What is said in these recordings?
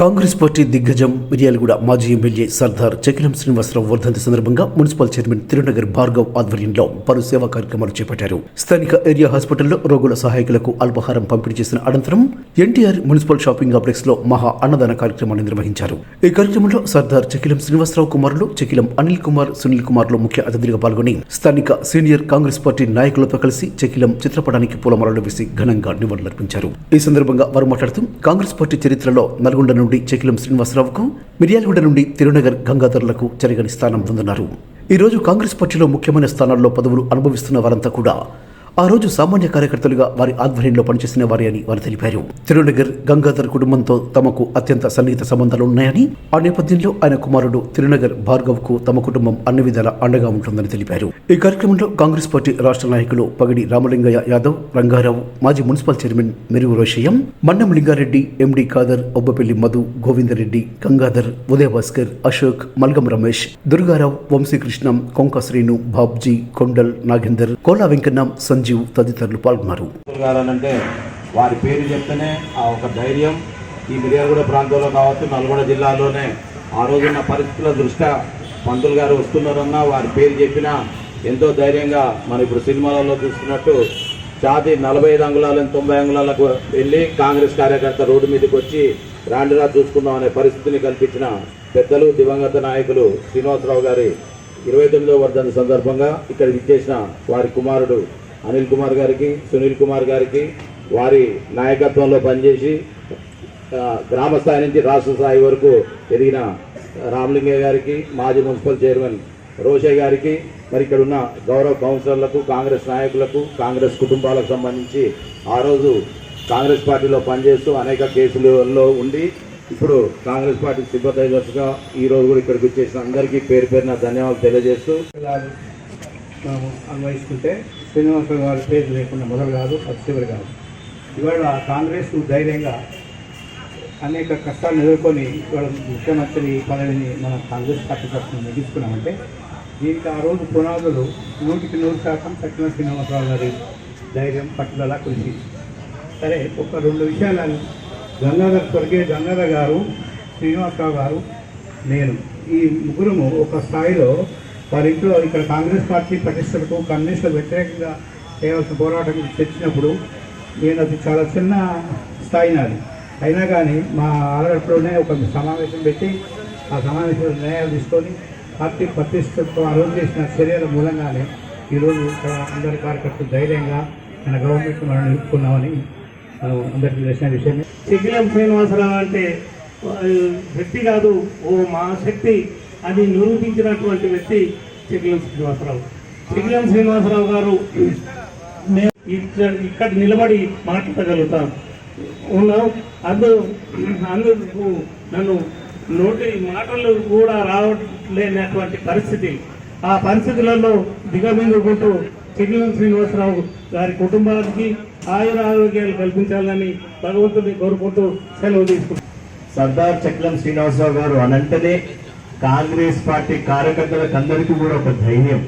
Congress party దిగ్గజం మిర్యాలగూడ మాజీ MLA Sardar Chakilam Srinivasarao వర్ధంతి సందర్భంగా మున్సిపల్ చైర్మన్ తిరునగర్ భార్గవ్ ఆధ్వర్యంలో పలు సేవా కార్యక్రమాలు చేపట్టారు. స్థానిక ఏరియా హాస్పిటల్లో రోగుల సహాయకులకు అల్పాహారం పంపిణీ చేసిన అనంతరం ఎన్టీఆర్ మున్సిపల్ షాపింగ్ కాంప్లెక్స్లో మహా అన్నదాన కార్యక్రమాన్ని నిర్వహించారు. ఈ కార్యక్రమంలో సర్దార్ చకిలం శ్రీనివాసరావు కుమారులు చకిలం అనిల్ కుమార్ సునీల్ కుమార్లో ముఖ్య అతిథులుగా పాల్గొని స్థానిక సీనియర్ కాంగ్రెస్ పార్టీ నాయకులతో కలిసి చకిలం చిత్రపటానికి పూలమాలలు వేసి ఘనంగా నివాళులర్పించారు. ఈ సందర్భంగా వారు మాట్లాడుతూ కాంగ్రెస్ పార్టీ చరిత్రలో నల్గొండ నుండి చకిలం శ్రీనివాసరావుకు మిర్యాలగూడ నుండి తిరునగర్ గంగాధర్లకు జరగని స్థానం పొందన్నారు ఈ రోజు కాంగ్రెస్ పార్టీలో ముఖ్యమైన స్థానాల్లో పదవులు అనుభవిస్తున్న వారంతా కూడా ఆ రోజు సామాన్య కార్యకర్తలుగా వారి ఆధ్వర్యంలో పనిచేసిన వారి అని వారు తెలిపారు. తిరునగర్ గంగాధర్ కుటుంబంతో తమకు అత్యంత సన్నిహిత సంబంధాలు ఉన్నాయని ఆ నేపథ్యంలో ఆయన కుమారుడు తిరునగర్ భార్గవ్కు తమ కుటుంబం అన్ని విధాల అండగా ఉంటుందని తెలిపారు. ఈ కార్యక్రమంలో కాంగ్రెస్ పార్టీ రాష్ట్ర నాయకులు పగడి రామలింగయ్య యాదవ్ రంగారావు మాజీ మున్సిపల్ చైర్మన్ మెరుగు రోషయ్యం మన్నం లింగారెడ్డి ఎండి ఖాదర్ ఒబ్బపల్లి మధు గోవిందరెడ్డి గంగాధర్ ఉదయభాస్కర్ అశోక్ మల్గం రమేష్ దుర్గారావు వంశీకృష్ణం కొంక శ్రీను బాబ్జీ కొండల్ నాగేందర్ కోలా వెంకన్నం సంజీవ్ తదితరులు పాల్గొన్నారు. అంటే వారి పేరు చెప్తేనే ఆ ఒక ధైర్యం ఈ మిర్యాలగూడ ప్రాంతంలో కావచ్చు నల్గొండ జిల్లాలోనే ఆ రోజున్న పరిస్థితుల దృష్ట్యా పంతులు గారు వస్తున్నారన్నా వారి పేరు చెప్పినా ఎంతో ధైర్యంగా మనం ఇప్పుడు సినిమాలలో చూస్తున్నట్టు ఛాతి నలభై ఐదు అంగుళాలను తొంభై అంగుళాలకు వెళ్ళి కాంగ్రెస్ కార్యకర్త రోడ్డు మీదకి వచ్చి రాండిరా చూసుకుందాం అనే పరిస్థితిని కల్పించిన పెద్దలు దివంగత నాయకులు శ్రీనివాసరావు గారి ఇరవై తొమ్మిదో వర్ధన సందర్భంగా ఇక్కడ ఇచ్చేసిన వారి కుమారుడు అనిల్ కుమార్ గారికి సునీల్ కుమార్ గారికి వారి నాయకత్వంలో పనిచేసి గ్రామ స్థాయి నుంచి రాష్ట్ర స్థాయి వరకు ఎదిగిన రామలింగయ్య గారికి మాజీ మున్సిపల్ చైర్మన్ రోషయ్య గారికి మరి ఇక్కడ ఉన్న గౌరవ కౌన్సిలర్లకు కాంగ్రెస్ నాయకులకు కాంగ్రెస్ కుటుంబాలకు సంబంధించి ఆ రోజు కాంగ్రెస్ పార్టీలో పనిచేస్తూ అనేక కేసులలో ఉండి ఇప్పుడు కాంగ్రెస్ పార్టీ సింపథైజర్స్గా ఈ రోజు కూడా ఇక్కడికి వచ్చేసిన అందరికీ పేరు పేరున ధన్యవాదాలు తెలియజేస్తూ గారు అన్వయిస్తుంటే శ్రీనివాసరావు గారి పేరు లేకుండా మొదలు కాదు అది చివరి కాదు. ఇవాళ కాంగ్రెస్ ధైర్యంగా అనేక కష్టాలను ఎదుర్కొని ఇవాళ ముఖ్యమంత్రి పదవిని మన కాంగ్రెస్ పార్టీ తరఫున ముగించుకున్నామంటే దీనికి ఆ రోజు పునాదులు నూటికి నూరు శాతం సత్యనారాయణ శ్రీనివాసరావు గారి ధైర్యం పట్టుదల కృషి. సరే ఒక రెండు విషయాలు గంగాధర్ స్వర్గే గంగాధర్ గారు శ్రీనివాసరావు గారు నేను. ఈ ముగ్గురము ఒక స్థాయిలో వారి ఇంట్లో ఇక్కడ కాంగ్రెస్ పార్టీ పటిష్టలకు కమ్యూనిస్టులకు వ్యతిరేకంగా చేయాల్సిన పోరాటం తెచ్చినప్పుడు నేను అది చాలా చిన్న స్థాయి నాది. అయినా కానీ మా ఆడపడిలోనే ఒక సమావేశం పెట్టి ఆ సమావేశంలో నిర్ణయాలు తీసుకొని పార్టీ ప్రతిష్టతో ఆ రోజు చేసిన చర్యల మూలంగానే ఈరోజు ఇక్కడ అందరి కార్యకర్తలు ధైర్యంగా మన గవర్నమెంట్ మనం నిలుపుకున్నామని మనం అందరికీ తెలిసిన విషయమే. చిగిలం శ్రీనివాసరావు అంటే ఆ, వ్యక్తి కాదు ఓ మహాశక్తి. అది నిరూపించినటువంటి వ్యక్తి చిగిలం శ్రీనివాసరావు. చిగిలం శ్రీనివాసరావు గారు మేము ఇక్కడ ఇక్కడ నిలబడి మాట్లాడగలుగుతాం ఉన్నాం అందు అందుకు నన్ను నోటి మాటలు కూడా రావట్లేనటువంటి పరిస్థితి. ఆ పరిస్థితులలో దిగమింగుకుంటూ చిగిలం శ్రీనివాసరావు గారి కుటుంబానికి ఆయుర ఆరోగ్యాలు కల్పించాలని భగవంతుని కోరుకుంటూ సెలవు తీసుకుంటాం సర్దార్ చక్రం శ్రీనివాసరావు గారు అనంటనే కాంగ్రెస్ పార్టీ కార్యకర్తలకు అందరికీ కూడా ఒక ధైర్యం.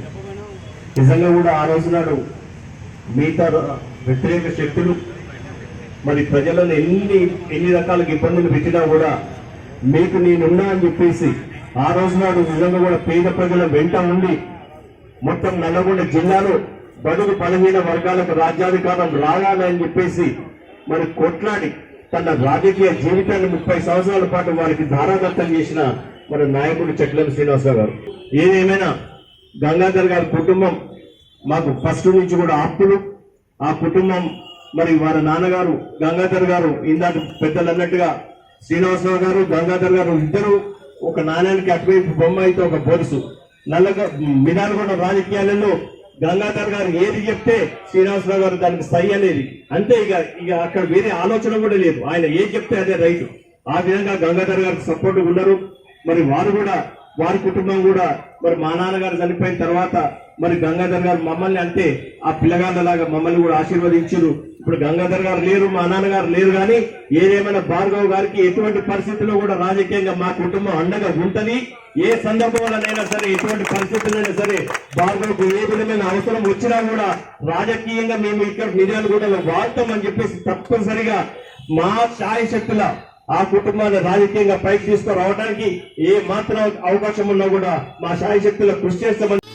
నిజంగా కూడా ఆ రోజు నాడు మిగతా వ్యతిరేక శక్తులు మరి ప్రజలను ఎన్ని ఎన్ని రకాల ఇబ్బందులు పెట్టినా కూడా మీకు నేనున్నా అని చెప్పేసి ఆ రోజు నాడు నిజంగా కూడా పేద ప్రజల వెంట ఉండి మొత్తం నల్లగొండ జిల్లాలో బడుగు బలహీన వర్గాలకు రాజ్యాధికారం రావాలని చెప్పేసి మరి కొట్లాడి తన రాజకీయ జీవితాన్ని ముప్పై సంవత్సరాల పాటు వారికి ధారాదత్తం చేసిన మన నాయకుడు చెట్లం శ్రీనివాసరావు గారు. ఏదేమైనా గంగాధర్ గారి కుటుంబం మాకు ఫస్ట్ నుంచి కూడా ఆప్తులు. ఆ కుటుంబం మరి వారి నాన్నగారు గంగాధర్ గారు ఇందాక పెద్దలు అన్నట్టుగా శ్రీనివాసరావు గారు గంగాధర్ గారు ఇద్దరు ఒక నాణ్యానికి అటువైపు బొమ్మ అయితే ఒక బొరుసు. నల్లగా మినాలగొండ రాజకీయాలలో గంగాధర్ గారు ఏది చెప్తే శ్రీనివాసరావు గారు దానికి సై అనేది. అంతే ఇక ఇక అక్కడ వేరే ఆలోచన కూడా లేదు. ఆయన ఏది చెప్తే అదే రైతు ఆ విధంగా గంగాధర్ గారికి సపోర్ట్ ఉన్నారు మరి వారు కూడా వారి కుటుంబం కూడా మరి మా నాన్నగారు చనిపోయిన తర్వాత మరి గంగాధర్ గారు మమ్మల్ని అంటే ఆ పిల్లగాళ్ళలాగా మమ్మల్ని కూడా ఆశీర్వదించారు. ఇప్పుడు గంగాధర్ గారు లేరు మా నాన్నగారు లేరు కానీ ఏదేమైనా భార్గవ్ గారికి ఎటువంటి పరిస్థితుల్లో కూడా రాజకీయంగా మా కుటుంబం అండగా ఉంటది? ఏ సందర్భంలోనైనా సరే ఎటువంటి పరిస్థితులైనా సరే భార్గవ్కు ఏ విధమైన అవసరం వచ్చినా కూడా రాజకీయంగా మేము ఇక్కడ నిజాలు కూడా వాడతామని అని చెప్పేసి తప్పనిసరిగా మా ఛాయశక్తుల ఆ కుటుంబాన్ని రాజకీయంగా పైకి తీసుకురావడానికి ఏ మాత్రం అవకాశం ఉన్నా కూడా మా శాయశక్తుల కృషి చేస్తామని